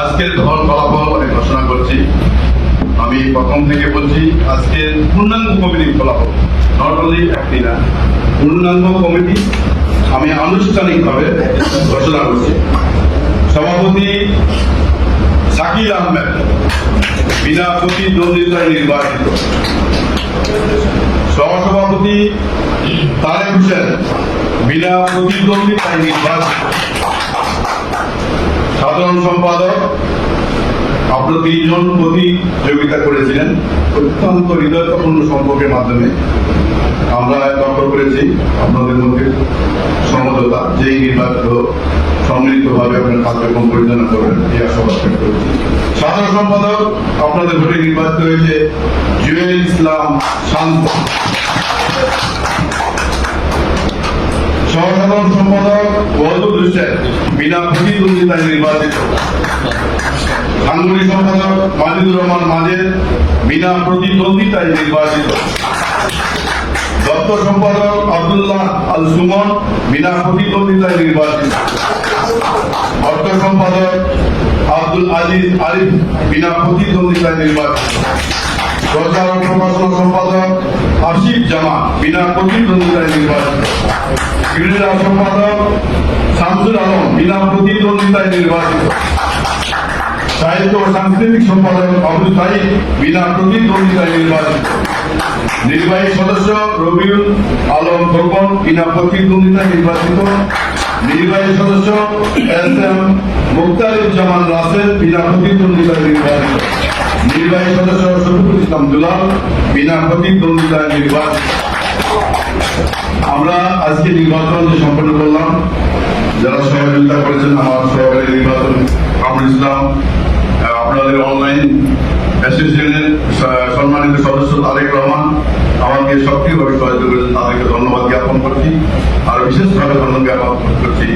আজকের ফল ফলাফল আমি ঘোষণা করছি। আমি প্রথম থেকে বলছি আজকের পূর্ণাঙ্গ কমিটির ফলাফল। নট অনলি একটি না, পূর্ণাঙ্গ কমিটি আমি আনুষ্ঠানিকভাবে ঘোষণা করছি। সভাপতি শাকিল আহমেদ বিনা প্রতিদ্বন্দ্বিতায় নির্বাচিত। সহসভাপতি তারেক হোসেন বিনা প্রতিদ্বন্দ্বিতায় নির্বাচিত। সাধারণ সম্পাদক আপনারা তিনজন প্রতিযোগিতা করেছিলেন। অত্যন্ত হৃদয়পূর্ণ সম্পর্কের মাধ্যমে আমরা লক্ষ্য করেছি। আপনাদের মধ্যে সমঝোতা, যেই নির্বাচিত সম্মিলিতভাবে আপনার কার্যক্রম পরিচালনা করবেন, এই আশাবাদ ব্যক্ত করেছি। সাধারণ সম্পাদক, আপনাদের ভোটে নির্বাচিত হয়েছে জুয়েল ইসলাম শান্ত। সহসাধারণ সম্পাদক প্রতিদ্বন্দ্বিতায় নির্বাচিত। সাংগঠনিক সম্পাদক মাজিদুর রহমান মাজেদ বিনা প্রতিদ্বন্দ্বিতায় নির্বাচিত। দপ্তর সম্পাদক আব্দুল্লাহ আল সুমন বিনা প্রতিদ্বন্দ্বিতায় নির্বাচিত। অর্থ সম্পাদক আব্দুল আজিজ আরিফ বিনা প্রতিদ্বন্দ্বিতায় নির্বাচিত। প্রচার ও প্রকাশনা সম্পাদক আসিফ জামা বিনা প্রতিদ্বন্দ্বিতায় নির্বাচিত। ক্রীড়া সম্পাদক শামসুল আলম বিনা প্রতিদ্বন্দ্বিতায় নির্বাচিত। সাহিত্য ও সাংস্কৃতিক সম্পাদক আবুল সাহিদ বিনা প্রতিদ্বন্দ্বিতায় নির্বাচিত। নির্বাহী সদস্য রবিউল আলম খোকন বিনা প্রতিদ্বন্দ্বিতায় নির্বাচিত। নির্বাহী সদস্য এস এম মুক্তারুজ্জামান রাসেল বিনা প্রতিদ্বন্দ্বিতায় নির্বাচিত। নির্বাহী সদস্য শফিকুল ইসলাম দুলাল বিনা প্রতিদ্বন্দ্বিতায় নির্বাচিত আমরা আজকে নির্বাচন যে সম্পন্ন করলাম, যারা সহযোগিতা করেছেন আমার সহকারী নির্বাচন কামরুল ইসলাম আপনাদের অনলাইন সম্মানিত সদস্য তারেক রহমান, আমাকে সক্রিয়ভাবে সহায়তা করেছেন, তাদেরকে ধন্যবাদ জ্ঞাপন করছি। আর বিশেষভাবে ধন্যবাদ জ্ঞাপন করছি